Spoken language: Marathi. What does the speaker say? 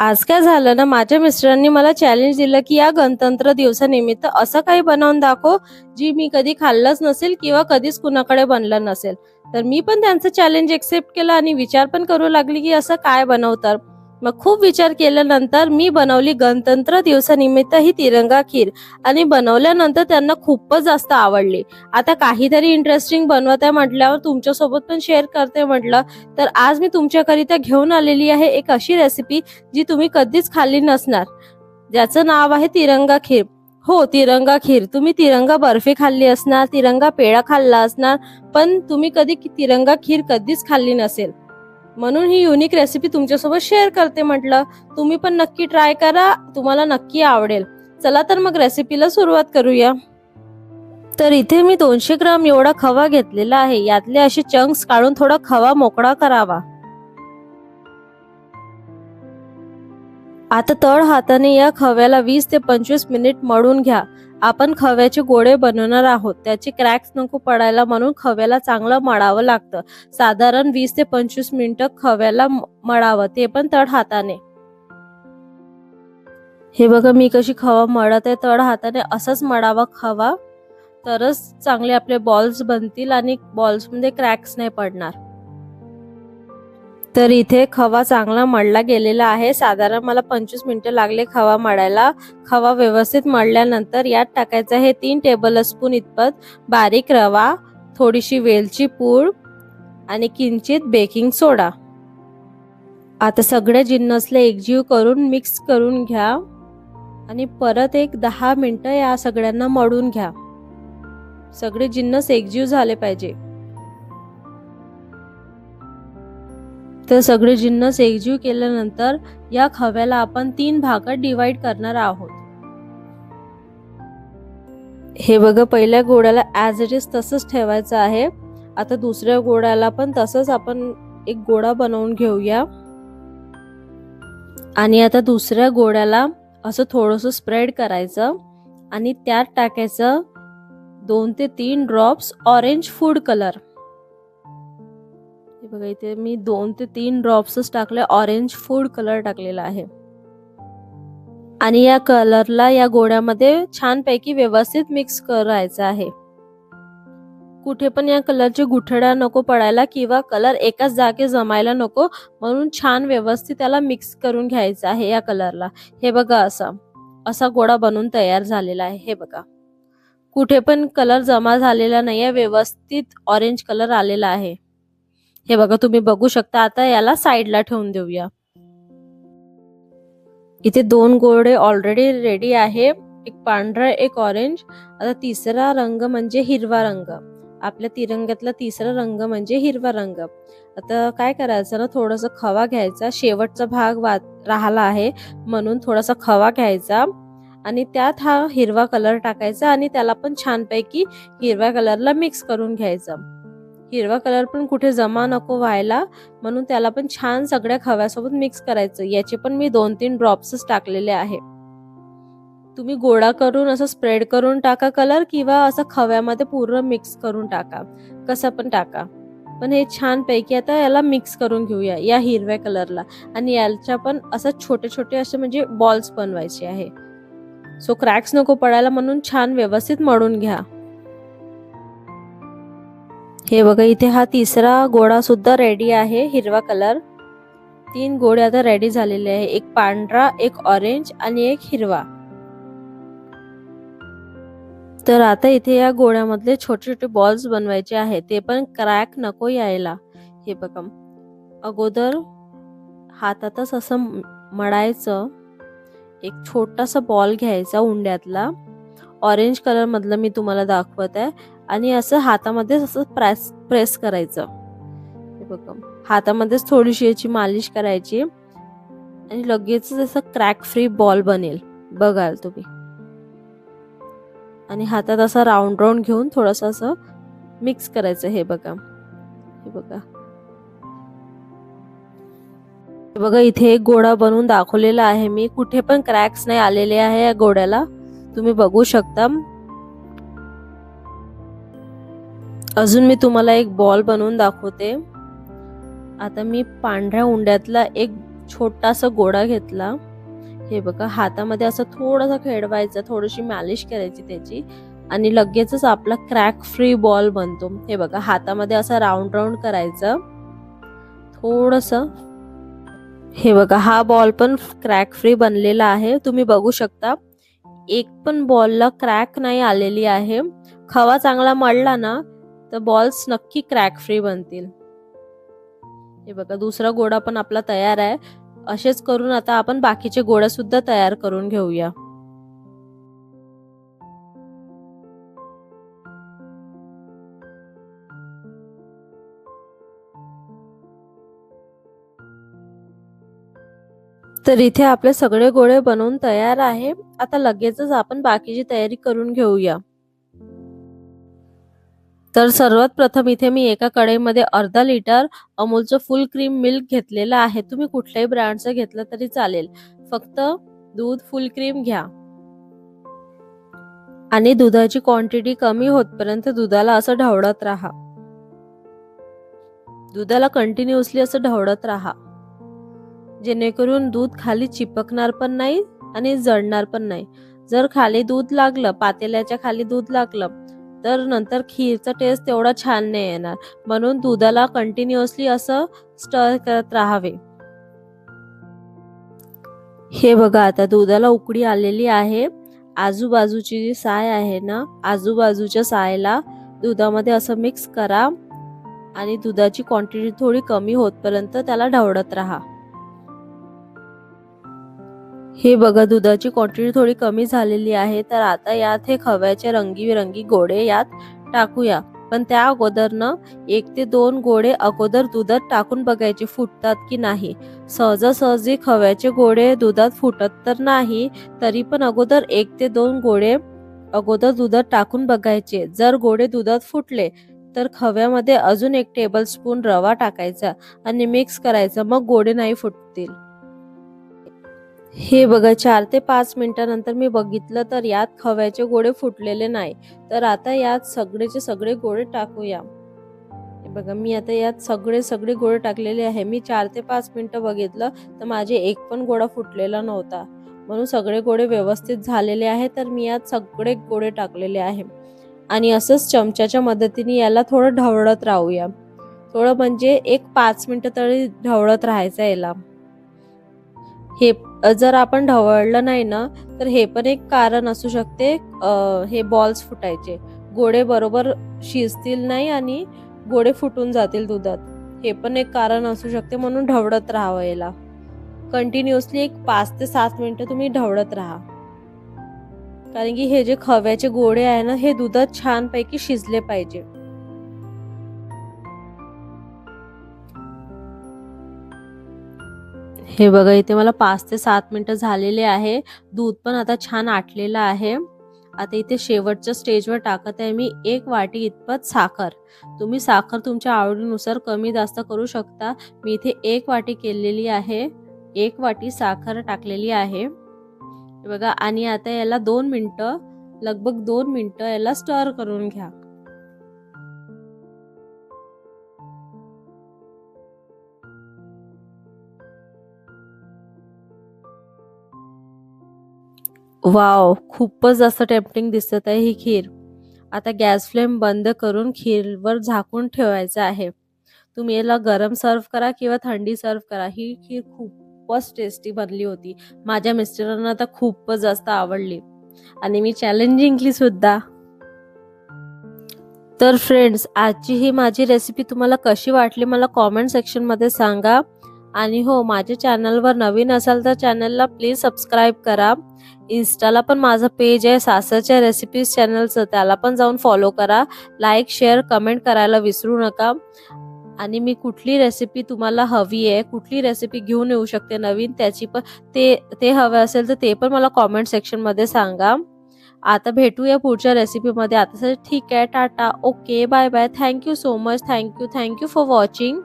आज काय झालं ना माझ्या मिस्टरांनी मला चॅलेंज दिलं की या गणतंत्र दिवसानिमित्त असं काही बनवून दाखव जी मी कधी खाल्लंच नसेल किंवा कधीच कुणाकडे बनलं नसेल. तर मी पण त्यांचं चॅलेंज एक्सेप्ट केलं आणि विचार पण करू लागली की असं काय बनवतात. मग खूप विचार केल्यानंतर मी बनवली गणतंत्र दिवसानिमित्त ही तिरंगा खीर. आणि बनवल्यानंतर त्यांना खूपच जास्त आवडली. आता काहीतरी इंटरेस्टिंग बनवत आहे म्हटल्यावर तुमच्यासोबत पण शेअर करते म्हटलं. तर आज मी तुमच्याकरिता घेऊन आलेली आहे एक अशी रेसिपी जी तुम्ही कधीच खाल्ली नसणार. ज्याचं नाव आहे तिरंगा खीर. हो तिरंगा खीर. तुम्ही तिरंगा बर्फी खाल्ली असणार तिरंगा पेढा खाल्ला असणार पण तुम्ही कधी तिरंगा खीर कधीच खाल्ली नसेल. म्हणून ही युनिक रेसिपी तुमच्यासोबत शेअर करते म्हटलं. तुम्ही पण नक्की ट्राय करा. तुम्हाला नक्की आवडेल. चला तर मग रेसिपीला सुरुवात करूया. तर इथे मी दोनशे ग्राम एवढा खवा घेतलेला आहे. यातले असे चंक्स काढून थोडा खवा मोकळा करावा. आता तळ हाताने या खव्याला वीस ते पंचवीस मिनिट मळून घ्या. आपण खव्याचे गोळे बनवणार आहोत. त्याचे क्रॅक्स नको पडायला म्हणून खव्याला चांगलं मळावं लागतं. साधारण वीस ते पंचवीस मिनिटं खव्याला मळावं. ते पण तळ हाताने. हे बघा मी कशी खवा मळत आहे. तळ हाताने असंच मळावा खवा. तरच चांगले आपले बॉल्स बनतील आणि बॉल्समध्ये क्रॅक्स नाही पडणार. तर इथे खवा चांगला मळला गेलेला आहे. साधारण मला पंचवीस मिनिटं लागले खवा मळायला. खवा व्यवस्थित मळल्यानंतर यात टाकायचं हे तीन टेबल स्पून इतपत बारीक रवा थोडीशी वेलची पूड आणि किंचित बेकिंग सोडा आता सगळे जिन्नसले एकजीव करून मिक्स करून घ्या आणि परत एक दहा मिनटं या सगळ्यांना मळून घ्या. सगळे जिन्नस एकजीव झाले पाहिजे. तर सगळे जिन्नस एकजीव केल्यानंतर या खव्याला आपण तीन भागात डिवाइड करणार आहोत. हे बघा पहिल्या गोड्याला ऍज इट इज तसंच ठेवायचं आहे. आता दुसऱ्या गोळ्याला पण तसंच आपण एक गोळा बनवून घेऊया. आणि आता दुसऱ्या गोळ्याला असं थोडस स्प्रेड करायचं आणि त्यात टाकायचं दोन ते तीन ड्रॉप्स ऑरेंज फूड कलर बघा इथे मी दोन ते तीन ड्रॉप्सच टाकले ऑरेंज फूड कलर टाकलेला आहे. आणि या कलरला या गोळ्यामध्ये छानपैकी व्यवस्थित मिक्स करायचं आहे. कुठे पण या कलरचे गुठळ्या नको पडायला किंवा कलर एकाच जागे जमायला नको म्हणून छान व्यवस्थित त्याला मिक्स करून घ्यायचं आहे या कलरला हे बघा असा असा गोळा बनून तयार झालेला आहे. हे बघा. कुठे पण कलर जमा झालेला नाही आहे व्यवस्थित ऑरेंज कलर आलेला आहे. हे बघा तुम्ही बघू शकता आता याला साईडला ठेवून देऊया. इथे दोन गोळे ऑलरेडी रेडी आहे. एक पांढरा एक ऑरेंज आता तिसरा रंग म्हणजे हिरवा रंग. आपल्या तिरंग्यातला तिसरा रंग म्हणजे हिरवा रंग. आता काय करायचं ना थोडस खवा घ्यायचा. शेवटचा भाग वा राहिला आहे. म्हणून थोडासा खवा घ्यायचा. आणि त्यात हा हिरवा कलर टाकायचा आणि त्याला पण छानपैकी हिरव्या कलरला मिक्स करून घ्यायचा. हिरवा कलर पण कुठे जमा नको व्हायला म्हणून त्याला पण छान सगळ्या खव्यासोबत मिक्स करायचं. याचे पण मी दोन तीन ड्रॉप्सच टाकलेले आहे. तुम्ही गोळा करून असं स्प्रेड करून टाका कलर किंवा असं खव्यामध्ये पूर्ण मिक्स करून टाका. कसं पण टाका. पण हे छान पैकी आता याला मिक्स करून घेऊया या हिरव्या कलरला आणि याच्या पण असं छोटे छोटे असे म्हणजे बॉल्स बनवायचे आहे. सो क्रॅक्स नको पडायला म्हणून छान व्यवस्थित मळून घ्या. हे बघा इथे हा तिसरा गोळा सुद्धा रेडी आहे हिरवा कलर तीन गोळे आता रेडी झालेले आहे. एक पांढरा एक ऑरेंज आणि एक हिरवा. तर आता इथे या गोळ्यामधले छोटे छोटे बॉल्स बनवायचे आहे ते पण क्रॅक नको यायला. हे बघा अगोदर हातातच असं मळायचं. एक छोटासा बॉल घ्यायचा उंड्यातला. ऑरेंज कलर मधलं मी तुम्हाला दाखवत आहे आणि असं हातामध्ये असं प्रेस प्रेस करायचं. हे बघा हातामध्येच थोडीशी याची मालिश करायची. आणि लगेच असं क्रॅक फ्री बॉल बनेल. बघाल तुम्ही. आणि हातात असं राऊंड राऊंड घेऊन थोडस असं मिक्स करायचं हे बघा. हे बघा. हे बघा इथे एक गोडा बनवून दाखवलेला आहे मी. कुठे पण क्रॅक्स नाही आलेले आहे या गोड्याला. तुम्ही बघू शकता. अजून मी तुम्हाला एक बॉल बनवून दाखवते. आता मी पांढऱ्या उंड्यातला एक छोटासा गोळा घेतला. हे बघा हातामध्ये असं थोडंसं खेळवायचं थोडीशी मॅलिश करायची त्याची. आणि लगेचच आपला क्रॅक फ्री बॉल बनतो. हे बघा हातामध्ये असं राऊंड राऊंड करायचं. थोडस. हे बघा हा बॉल पण क्रॅक फ्री बनलेला आहे. तुम्ही बघू शकता. एक पण बॉलला क्रॅक नाही आलेली आहे. खवा चांगला मळला ना तर बॉल्स नक्की क्रॅक फ्री बनतील. हे बघा दुसरा गोळा पण आपला तयार आहे. असेच करून आता आपण बाकीचे गोळ्या सुद्धा तयार करून घेऊया. तर इथे आपले सगळे गोळे बनवून तयार आहे. आता लगेचच आपण बाकीची तयारी करून घेऊया. तर सर्वात प्रथम इथे मी एका कढईमध्ये अर्धा लिटर अमूलचं फुल क्रीम मिल्क घेतलेलं आहे. तुम्ही कुठल्याही ब्रँडचं घेतलं तरी चालेल. फक्त दूध फुल क्रीम घ्या. आणि दुधाची क्वांटिटी कमी होतपर्यंत दुधाला असं ढवळत राहा. दुधाला कंटिन्युअसली असं ढवळत राहा. जेणेकरून दूध खाली चिपकणार पण नाही आणि जळणार पण नाही. जर खाली दूध लागलं पातेल्याच्या खाली दूध लागलं तर नंतर खीरचा टेस्ट तेवढा छान नाही येणार. म्हणून दुधाला कंटिन्युअसली असं स्टर करत राहावे. हे बघा आता दुधाला उकडी आलेली आहे. आजूबाजूची जी साय आहे ना आजूबाजूच्या सायला दुधामध्ये असं मिक्स करा आणि दुधाची क्वांटिटी थोडी कमी होतपर्यंत त्याला ढवळत राहा. हे बघा दुधाची क्वांटिटी थोडी कमी झालेली आहे तर आता यात हे खव्याचे रंगीबिरंगी गोळे यात टाकूया. पण त्या अगोदरनं एक ते दोन गोळे अगोदर दुधात टाकून बघायचे फुटतात की नाही. सहजासहजी खव्याचे गोळे दुधात फुटत तर नाही तरी पण अगोदर एक ते दोन गोळे अगोदर दुधात टाकून बघायचे. जर गोळे दुधात फुटले तर खव्यामध्ये अजून एक टेबल स्पून रवा टाकायचा आणि मिक्स करायचा मग गोळे नाही फुटतील. हे बघा चार ते पाच मिनिटानंतर मी बघितलं तर यात खव्याचे गोळे फुटलेले नाही. तर आता यात सगळेचे सगळे गोळे टाकूया. हे बघा मी आता यात सगळे सगळे गोळे टाकलेले आहे. मी चार ते पाच मिनिटं बघितलं तर माझे एक पण गोळा फुटलेला नव्हता. म्हणून सगळे गोळे व्यवस्थित झालेले आहे तर मी यात सगळे गोळे टाकलेले आहे. आणि असंच चमच्याच्या मदतीने याला थोडं ढवळत राहूया. थोडं म्हणजे एक पाच मिनटं तरी ढवळत राहायचं याला. हे जर आपण ढवळलं नाही ना तर हे पण एक कारण असू शकते हे बॉल्स फुटायचे. गोडे बरोबर शिजतील नाही आणि गोडे फुटून जातील दुधात. हे पण एक कारण असू शकते म्हणून ढवळत राहावं याला कंटिन्युअसली एक पाच ते सात मिनिटं तुम्ही ढवळत राहा. कारण की हे जे खव्याचे गोडे आहे ना हे दुधात छानपैकी शिजले पाहिजे. हे बघा इथे मला पाच ते सात मिनटं झालेले आहे. दूध पण आता छान आटलेलं आहे. आता इथे शेवटच्या स्टेजवर टाकत आहे मी एक वाटी इतपत साखर. तुम्ही साखर तुमच्या आवडीनुसार कमी जास्त करू शकता. मी इथे एक वाटी केलेली आहे. एक वाटी साखर टाकलेली आहे. बघा आणि आता याला दोन मिनटं लगभग दोन मिनटं याला स्टर करून घ्या. वाव खूपच जास्त टेम्पटिंग दिसत आहे ही खीर. आता गॅस फ्लेम बंद करून खीरवर झाकून ठेवायचं आहे. तुम्ही याला गरम सर्व करा किंवा थंडी सर्व करा. ही खीर खूपच टेस्टी बनली होती. माझ्या मिस्टरांना तर खूपच जास्त आवडली. आणि मी चॅलेंज जिंकली सुद्धा. तर फ्रेंड्स आजची ही माझी रेसिपी तुम्हाला कशी वाटली मला कॉमेंट सेक्शनमध्ये सांगा. आणि हो माझ्या चॅनलवर नवीन असाल तर चॅनलला प्लीज सबस्क्राईब करा. इन्स्टाला पण माझं पेज आहे सासरच्या रेसिपीज चॅनलचं त्याला पण जाऊन फॉलो करा. लाईक शेअर कमेंट करायला विसरू नका. आणि मी कुठली रेसिपी तुम्हाला हवी आहे कुठली रेसिपी घेऊन येऊ शकते नवीन त्याची पण ते ते हवं असेल तर ते पण मला कॉमेंट सेक्शनमध्ये सांगा. आता भेटूया पुढच्या रेसिपीमध्ये आता ठीक आहे tata. Okay bye bye thank you so much thank you thank you for watching